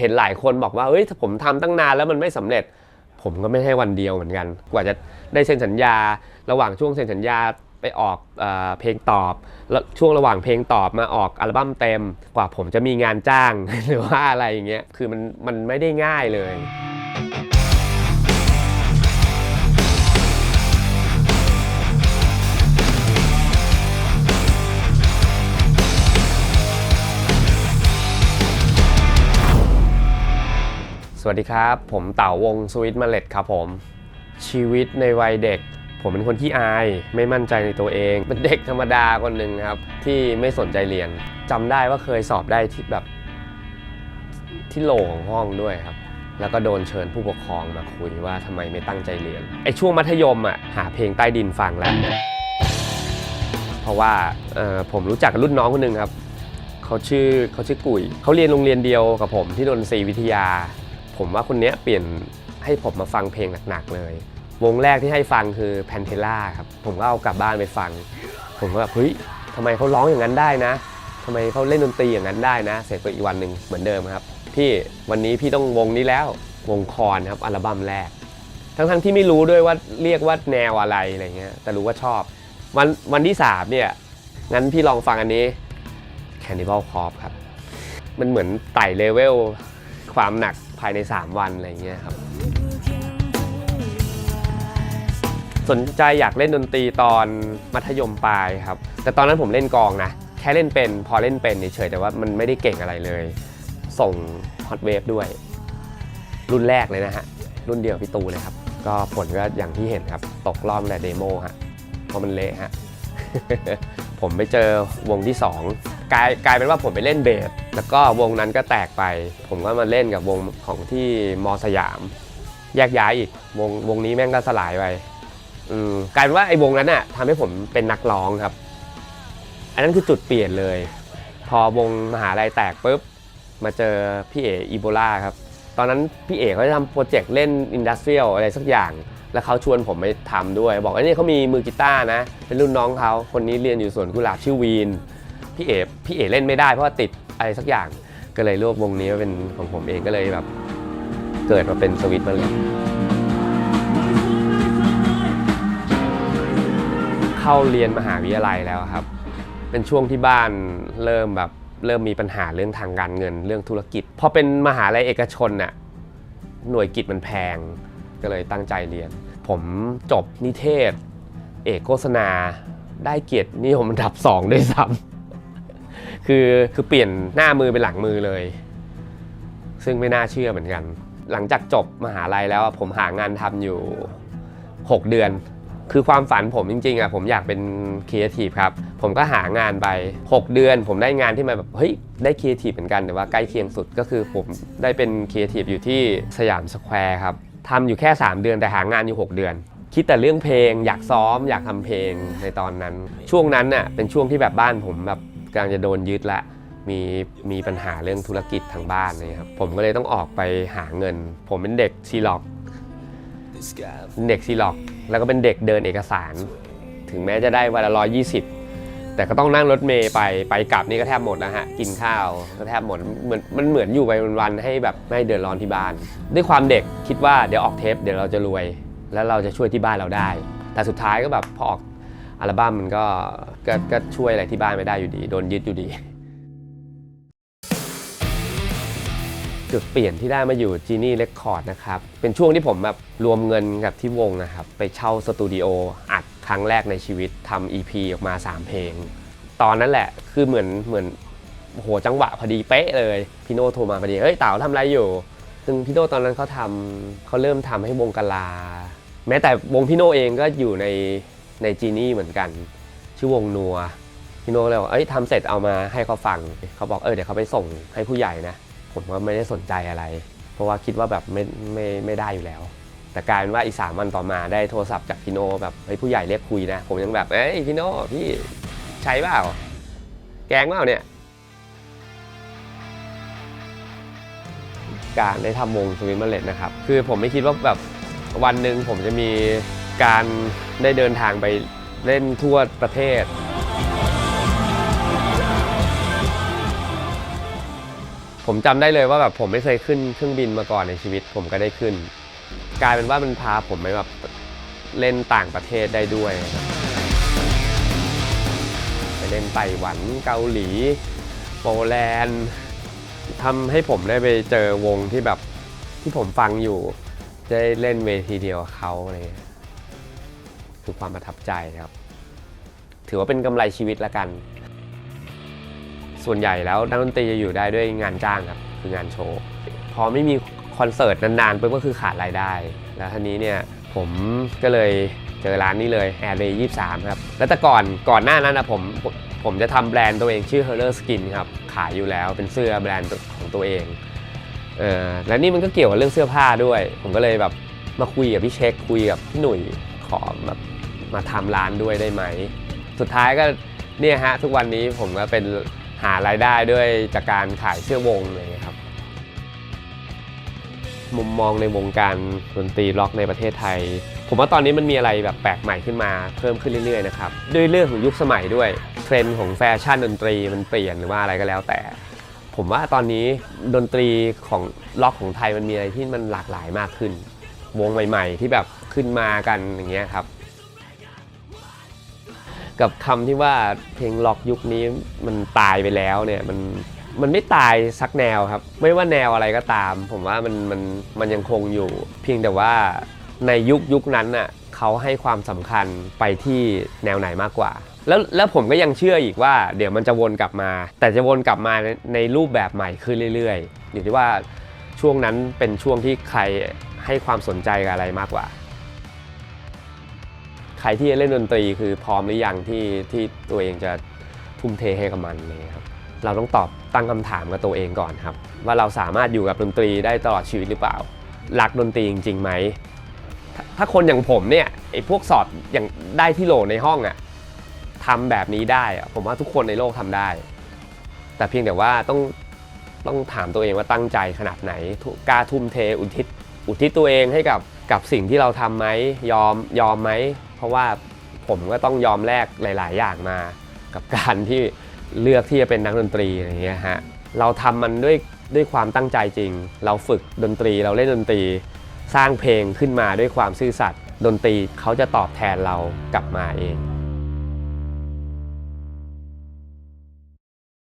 เห็นหลายคนบอกว่าเฮ้ยถ้าผมทำตั้งนานแล้วมันไม่สำเร็จ ผมก็ไม่ใช่วันเดียวเหมือนกัน กว่าจะได้เซ็นสัญญา ระหว่างช่วงเซ็นสัญญาไปออกเอเพลงตอบแล้วช่วงระหว่างเพลงตอบมาออกอัลบั้มเต็มกว่าผมจะมีงานจ้างหรือว่าอะไรอย่างเงี้ยคือมันมันไม่ได้ง่ายเลย สวัสดีครับ ผมเต่าวงสวิตเมล็ดครับผม ชีวิตในวัยเด็ก ผมเป็นคนที่อาย ไม่มั่นใจในตัวเอง เป็นเด็กธรรมดาคนหนึ่งครับ ที่ไม่สนใจเรียนจำได้ว่าเคยสอบได้ที่แบบที่โหลของห้องด้วยครับ แล้วก็โดนเชิญผู้ปกครองมาคุยว่าทำไมไม่ตั้งใจเรียนไอ้ช่วงมัธยมอะหาเพลงใต้ดินฟังแล้วเพราะว่าเอ่อผมรู้จักรุ่นน้องคนหนึ่งครับเขาชื่อเขาชื่อกุยเขาเรียนโรงเรียนเดียวกับผมที่นนทรีวิทยา ผมว่าคนนี้เปลี่ยนให้ผมมาฟังเพลงหนักๆเลย วงแรกที่ให้ฟังคือแพนเทล่าครับผมก็เอากลับบ้านไปฟัง ผมก็แบบเฮ้ยทำไมเขาร้องอย่างนั้นได้นะทำไมเขาเล่นดนตรีอย่างนั้นได้นะ เสร็จไปอีกวันหนึ่งเหมือนเดิมครับพี่วันนี้พี่ต้องวงนี้แล้ววงคอนครับอัลบั้มแรก ทั้งๆที่ไม่รู้ด้วยว่าเรียกว่าแนวอะไรอะไรเงี้ยแต่รู้ว่าชอบ วันวันที่สามเนี่ยงั้นพี่ลองฟังอันนี้ Cannibal Corpse ครับ มันเหมือนไต่เลเวลความหนัก ภายใน 3 วันอะไรเงี้ยครับสนใจอยากเล่นดนตรีตอนมัธยมปลายครับ แต่ตอนนั้นผมเล่นกองนะ แค่เล่นเป็นพอเล่นเป็นเฉยแต่ว่ามันไม่ได้เก่งอะไรเลย ส่งฮอตเวฟด้วย รุ่นแรกเลยนะฮะ รุ่นเดียวพี่ตูเลยครับ ก็ผลก็อย่างที่เห็นครับ ตกรอบแต่เดโมฮะเพราะมันเละฮะ ผมไปเจอวงที่ 2 กลายกลายเป็นว่าผมไปเล่นเบสแล้วก็วงนั้นก็แตกไป ผมก็มาเล่นกับวงของที่มอสยาม แยกย้ายอีกวงวงนี้แม่งก็สลายไปอืมกลายเป็นว่าไอ้วงนั้นน่ะทำให้ผมเป็นนักร้องครับ อันนั้นคือจุดเปลี่ยนเลย พอวงมหาลัยแตกปุ๊บมาเจอพี่เออีโบลาครับ ตอนนั้นพี่เอเขาจะทำโปรเจกต์เล่นอินดัสเทรียลอะไรสักอย่าง แล้วเขาชวนผมไปทำด้วย บอกว่านี่เขามีมือกีตาร์นะ เป็นรุ่นน้องเขาคนนี้เรียนอยู่สวนกุหลาบชื่อวีน พี่เอพี่เอเล่นไม่ได้เพราะว่าติดอะไรสักอย่างก็เลยรวบวงนี้มาเป็นของผมเองก็เลยแบบ เกิดมาเป็นสวิตมาเลยเข้าเรียนมหาวิทยาลัยแล้วครับ เป็นช่วงที่บ้านเริ่มแบบเริ่มมีปัญหาเรื่องทางการเงินเรื่องธุรกิจพอเป็นมหาลัยเอกชนน่ะหน่วยกิจมันแพงก็เลยตั้งใจเรียน ผมจบนิเทศ เอกโฆษณาได้เกียรตินิยมอันดับสองด้วยซ้ำ คือคือเปลี่ยนหน้ามือเป็นหลังมือเลย ซึ่งไม่น่าเชื่อเหมือนกัน หลังจากจบมหาลัยแล้วผมหางานทำอยู่ 6 เดือน คือความฝันผมจริงๆอะผมอยากเป็นครีเอทีฟครับ ผมก็หางานไป 6 เดือน ผมได้งานที่มาแบบเฮ้ยได้ครีเอทีฟเหมือนกันแต่ว่าใกล้เคียงสุดก็คือผมได้เป็นครีเอทีฟอยู่ที่สยามสแควร์ครับทำอยู่แค่ 3 เดือนแต่หางานอยู่ 6 เดือนคิดแต่เรื่องเพลงอยากซ้อมอยากทำเพลงในตอนนั้น ช่วงนั้นน่ะเป็นช่วงที่แบบบ้านผมแบบ กำลังจะโดนยึดละมีมีปัญหาเรื่องธุรกิจทางบ้านเลยครับผมก็เลยต้องออกไปหาเงิน ผมเป็นเด็กซีล็อกเด็กซีล็อก แล้วก็เป็นเด็กเดินเอกสาร ถึงแม้จะได้วันละร้อยยี่สิบแต่ก็ต้องนั่งรถเมย์ไปไปกลับนี่ก็แทบหมดแล้วฮะกินข้าวก็แทบหมดเหมือนมันเหมือนอยู่ไปวันๆให้แบบไม่เดือดร้อนที่บ้าน ด้วยความเด็กคิดว่าเดี๋ยวออกเทปเดี๋ยวเราจะรวย แล้วเราจะช่วยที่บ้านเราได้ แต่สุดท้ายก็แบบพอออก อัลบั้มมันก็ก็ก็ช่วยอะไรที่บ้านไม่ได้อยู่ดี โดนยึดอยู่ดี จุดเปลี่ยนที่ได้มาอยู่จีนี่เรคคอร์ดนะครับ เป็นช่วงที่ผมแบบรวมเงินกับที่วงนะครับ ไปเช่าสตูดิโออัดครั้งแรกในชีวิตทำ EP ออกมา 3 เพลง ตอนนั้นแหละคือเหมือนเหมือนโหจังหวะพอดีเป๊ะเลย พี่โน่โทรมาพอดี เฮ้ยเต๋าทำอะไรอยู่ ซึ่งพี่โน่ตอนนั้นเขาทำเขาเริ่มทำให้วงกลา แม้แต่วงพี่โน่เองก็อยู่ใน ในจีนี่เหมือนกัน ชื่อวงนัวพี่โน่ก็เลยบอกเอ้ยทำเสร็จเอามาให้เขาฟังเขาบอกเออเดี๋ยวเขาไปส่งให้ผู้ใหญ่นะ ผมก็ไม่ได้สนใจอะไร เพราะว่าคิดว่าแบบไม่ไม่ไม่ได้อยู่แล้ว แต่กลายเป็นว่าอีกสามวันต่อมาได้โทรศัพท์จากพี่โน่แบบเฮ้ยผู้ใหญ่เรียกคุยนะ ผมยังแบบเอ้ยพี่โน่พี่ใช้เปล่าแกงเปล่าเนี่ยการได้ทำวงสวิตเมอร์เลตนะครับ คือผมไม่คิดว่าแบบวันหนึ่งผมจะมีการ ได้เดินทางไปเล่นทั่วประเทศ ผมจำได้เลยว่าแบบผมไม่เคยขึ้นเครื่องบินมาก่อนในชีวิต ผมก็ได้ขึ้น กลายเป็นว่ามันพาผมไปแบบเล่นต่างประเทศได้ด้วยไปเล่นไต้หวันเกาหลี โปแลนด์ทำให้ผมได้ไปเจอวงที่แบบที่ผมฟังอยู่ ได้เล่นเวทีเดียวเขาอะไรเงี้ย คือความประทับใจครับ ถือว่าเป็นกำไรชีวิตละกัน ส่วนใหญ่แล้วนักดนตรีจะอยู่ได้ด้วยงานจ้างครับ คืองานโชว์ พอไม่มีคอนเสิร์ตนานๆปุ๊บก็คือขาดรายได้ แล้วทีนี้เนี่ยผมก็เลยเจอร้านนี้เลย Air Day 23ครับ แล้วแต่ก่อนก่อนหน้านั้นนะผมผมผมจะทำแบรนด์ตัวเองชื่อ h e r l e r Skin ครับ ขายอยู่แล้วเป็นเสื้อแบรนด์ของตัวเองเออและนี่มันก็เกี่ยวกับเรื่องเสื้อผ้าด้วย ผมก็เลยแบบมาคุยกับพี่เช็คคุยกับพี่หนุ่ยขอแบบ มาทำร้านด้วยได้ไหม สุดท้ายก็เนี่ยฮะทุกวันนี้ผมก็เป็นหารายได้ด้วยจากการขายเสื้อวงเลยครับ มุมมองในวงการดนตรีร็อกในประเทศไทย ผมว่าตอนนี้มันมีอะไรแบบแปลกใหม่ขึ้นมาเพิ่มขึ้นเรื่อยๆนะครับด้วยเรื่องของยุคสมัยด้วยเทรนด์ของแฟชั่นดนตรีมันเปลี่ยนหรือว่าอะไรก็แล้วแต่ ผมว่าตอนนี้ดนตรีของล็อกของไทยมันมีอะไรที่มันหลากหลายมากขึ้น วงใหม่ ๆ ที่แบบขึ้นมากันอย่างเงี้ยครับ กับคำที่ว่าเพลงล็อกยุคนี้มันตายไปแล้วเนี่ยมันมันไม่ตายสักแนวครับ ไม่ว่าแนวอะไรก็ตาม ผมว่ามันมันมันยังคงอยู่ เพียงแต่ว่าในยุคยุคนั้นน่ะเขาให้ความสำคัญไปที่แนวไหนมากกว่า แล้วแล้วผมก็ยังเชื่ออีกว่า เดี๋ยวมันจะวนกลับมา แต่จะวนกลับมาในในรูปแบบใหม่ขึ้นเรื่อยๆอยู่ที่ว่าช่วงนั้นเป็นช่วงที่ใครให้ความสนใจกับอะไรมากกว่า ใครที่จะเล่นดนตรีคือพร้อมหรือยังที่ที่ตัวเองจะทุ่มเทให้กับมันเลยครับเราต้องตอบตั้งคำถามกับตัวเองก่อนครับ ว่าเราสามารถอยู่กับดนตรีได้ตลอดชีวิตหรือเปล่ารักดนตรีจริงๆไหมถ้าถ้าคนอย่างผมเนี่ยไอ้พวกสอบอย่างได้ที่โหลในห้องอะทำแบบนี้ได้ผมว่าทุกคนในโลกทำได้ แต่เพียงแต่ว่าต้องต้องถามตัวเองว่าตั้งใจขนาดไหนกล้าทุ่มเทอุทิศอุทิศตัวเองให้กับกับสิ่งที่เราทำไหมยอมยอมไหม เพราะว่าผมก็ต้องยอมแลกหลาย ๆ อย่างมา กับการที่เลือกที่จะเป็นนักดนตรีอะไรอย่างเงี้ยฮะเราทำมันด้วยด้วยความตั้งใจจริง เราฝึกดนตรีเราเล่นดนตรี สร้างเพลงขึ้นมาด้วยความซื่อสัตย์ดนตรีเขาจะตอบแทนเรากลับมาเอง